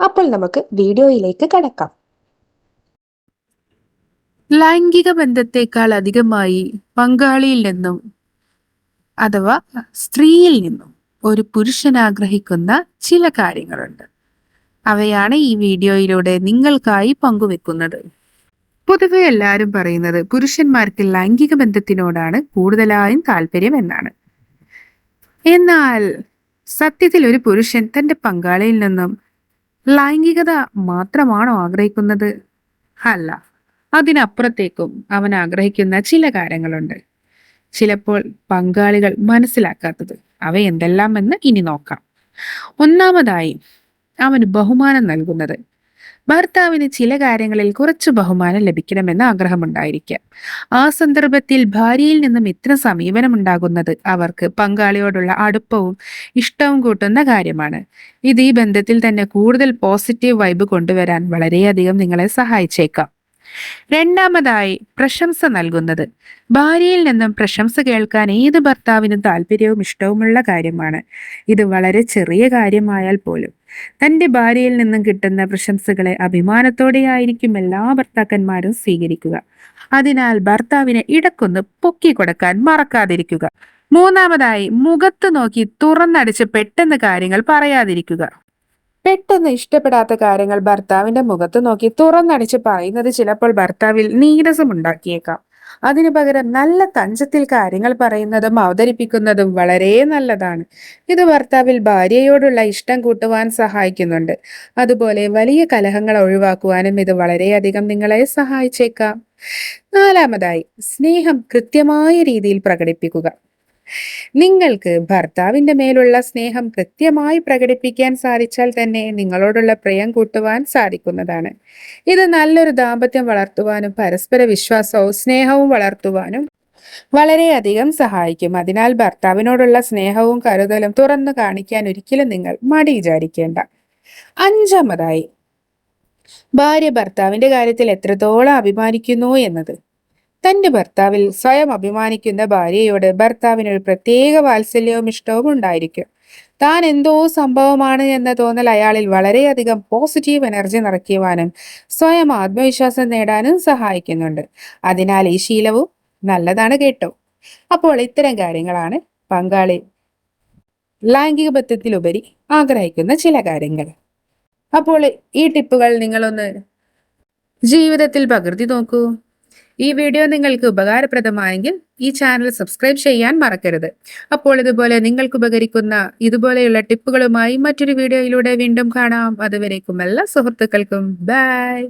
അപ്പോൾ നമുക്ക് വീഡിയോയിലേക്ക് കടക്കാം. ലൈംഗിക ബന്ധത്തെക്കാൾ അധികമായി പങ്കാളിയിൽ നിന്നും അഥവാ സ്ത്രീയിൽ നിന്നും ഒരു പുരുഷൻ ആഗ്രഹിക്കുന്ന ചില കാര്യങ്ങളുണ്ട്. അവയാണ് ഈ വീഡിയോയിലൂടെ നിങ്ങൾക്കായി പങ്കുവെക്കുന്നത്. പൊതുവെ എല്ലാവരും പറയുന്നത് പുരുഷന്മാർക്ക് ലൈംഗിക ബന്ധത്തിനോടാണ് കൂടുതലായും താല്പര്യം എന്നാണ്. എന്നാൽ സത്യത്തിൽ ഒരു പുരുഷൻ തന്റെ പങ്കാളിയിൽ നിന്നും ലൈംഗികത മാത്രമാണോ ആഗ്രഹിക്കുന്നത്? അല്ല. അതിനപ്പുറത്തേക്കും അവൻ ആഗ്രഹിക്കുന്ന ചില കാര്യങ്ങളുണ്ട്. ചിലപ്പോൾ പങ്കാളികൾ മനസ്സിലാക്കാത്തത്. അവ എന്തെല്ലാമെന്ന് ഇനി നോക്കാം. ഒന്നാമതായി അവന് ബഹുമാനം നൽകുന്നത്. ഭർത്താവിന് ചില കാര്യങ്ങളിൽ കുറച്ച് ബഹുമാനം ലഭിക്കണമെന്ന് ആഗ്രഹമുണ്ടായിരിക്കാം. ആ സന്ദർഭത്തിൽ ഭാര്യയിൽ നിന്നും ഇത്ര സമീപനം ഉണ്ടാകുന്നത് അവർക്ക് പങ്കാളിയോടുള്ള അടുപ്പവും ഇഷ്ടവും കൂട്ടുന്ന കാര്യമാണ്. ഇത് ഈ ബന്ധത്തിൽ തന്നെ കൂടുതൽ പോസിറ്റീവ് വൈബ് കൊണ്ടുവരാൻ വളരെയധികം നിങ്ങളെ സഹായിച്ചേക്കാം. രണ്ടാമതായി പ്രശംസ നൽകുന്നത്. ഭാര്യയിൽ നിന്നും പ്രശംസ കേൾക്കാൻ ഏത് ഭർത്താവിനും താല്പര്യവും ഇഷ്ടവുമുള്ള കാര്യമാണ്. ഇത് വളരെ ചെറിയ കാര്യമായാൽ പോലും. തന്റെ ഭാര്യയിൽ നിന്നും കിട്ടുന്ന പ്രശംസകളെ അഭിമാനത്തോടെയായിരിക്കും എല്ലാ ഭർത്താക്കന്മാരും സ്വീകരിക്കുക. അതിനാൽ ഭർത്താവിനെ ഇടക്കൊന്ന് പൊക്കി കൊടുക്കാൻ മറക്കാതിരിക്കുക. മൂന്നാമതായി മുഖത്ത് നോക്കി തുറന്നടിച്ച് പെട്ടെന്ന് കാര്യങ്ങൾ പറയാതിരിക്കുക. പെട്ടെന്ന് ഇഷ്ടപ്പെടാത്ത കാര്യങ്ങൾ ഭർത്താവിന്റെ മുഖത്ത് നോക്കി തുറന്നടിച്ച് പറയുന്നത് ചിലപ്പോൾ ഭർത്താവിൽ നീരസമുണ്ടാക്കിയേക്കാം അതിനു പകരം നല്ല തഞ്ചത്തിൽ കാര്യങ്ങൾ പറയുന്നതും അവതരിപ്പിക്കുന്നതും വളരെ നല്ലതാണ്. ഇത് ഭർത്താവിൽ ഭാര്യയോടുള്ള ഇഷ്ടം കൂട്ടുവാൻ സഹായിക്കുന്നുണ്ട്. അതുപോലെ വലിയ കലഹങ്ങൾ ഒഴിവാക്കുവാനും ഇത് വളരെയധികം നിങ്ങളെ സഹായിച്ചേക്കാം. നാലാമതായി സ്നേഹം കൃത്യമായ രീതിയിൽ പ്രകടിപ്പിക്കുക. നിങ്ങൾക്ക് ഭർത്താവിന്റെ മേലുള്ള സ്നേഹം കൃത്യമായി പ്രകടിപ്പിക്കാൻ സാധിച്ചാൽ തന്നെ നിങ്ങളോടുള്ള പ്രിയം കൂട്ടുവാൻ സാധിക്കുന്നതാണ്. ഇത് നല്ലൊരു ദാമ്പത്യം വളർത്തുവാനും പരസ്പര വിശ്വാസവും സ്നേഹവും വളർത്തുവാനും വളരെയധികം സഹായിക്കും. അതിനാൽ ഭർത്താവിനോടുള്ള സ്നേഹവും കരുതലും തുറന്നു കാണിക്കാൻ ഒരിക്കലും നിങ്ങൾ മടി വിചാരിക്കേണ്ട. അഞ്ചാമതായി ഭാര്യ ഭർത്താവിന്റെ കാര്യത്തിൽ എത്രത്തോളം അഭിമാനിക്കുന്നു എന്നത്. തന്റെ ഭർത്താവിൽ സ്വയം അഭിമാനിക്കുന്ന ഭാര്യയോട് ഭർത്താവിന് ഒരു പ്രത്യേക വാത്സല്യവും ഇഷ്ടവും ഉണ്ടായിരിക്കും. താൻ എന്തോ സംഭവമാണ് എന്ന തോന്നൽ അയാളിൽ വളരെയധികം പോസിറ്റീവ് എനർജി നിറയ്ക്കുവാനും സ്വയം ആത്മവിശ്വാസം നേടാനും സഹായിക്കുന്നുണ്ട്. അതിനാൽ ഈ ശീലവും നല്ലതാണ് കേട്ടോ. അപ്പോൾ ഇത്തരം കാര്യങ്ങളാണ് പങ്കാളി ലൈംഗിക ബന്ധത്തിലുപരി ആഗ്രഹിക്കുന്ന ചില കാര്യങ്ങൾ. അപ്പോൾ ഈ ടിപ്പുകൾ നിങ്ങളൊന്ന് ജീവിതത്തിൽ പകർത്തി നോക്കൂ. ഈ വീഡിയോ നിങ്ങൾക്ക് ഉപകാരപ്രദമായെങ്കിൽ ഈ ചാനൽ സബ്സ്ക്രൈബ് ചെയ്യാൻ മറക്കരുത്. അപ്പോൾ ഇതുപോലെ നിങ്ങൾക്ക് ഉപകരിക്കുന്ന ഇതുപോലെയുള്ള ടിപ്പുകളുമായി മറ്റൊരു വീഡിയോയിലൂടെ വീണ്ടും കാണാം. അതുവരേക്കും എല്ലാ സുഹൃത്തുക്കൾക്കും. ബൈ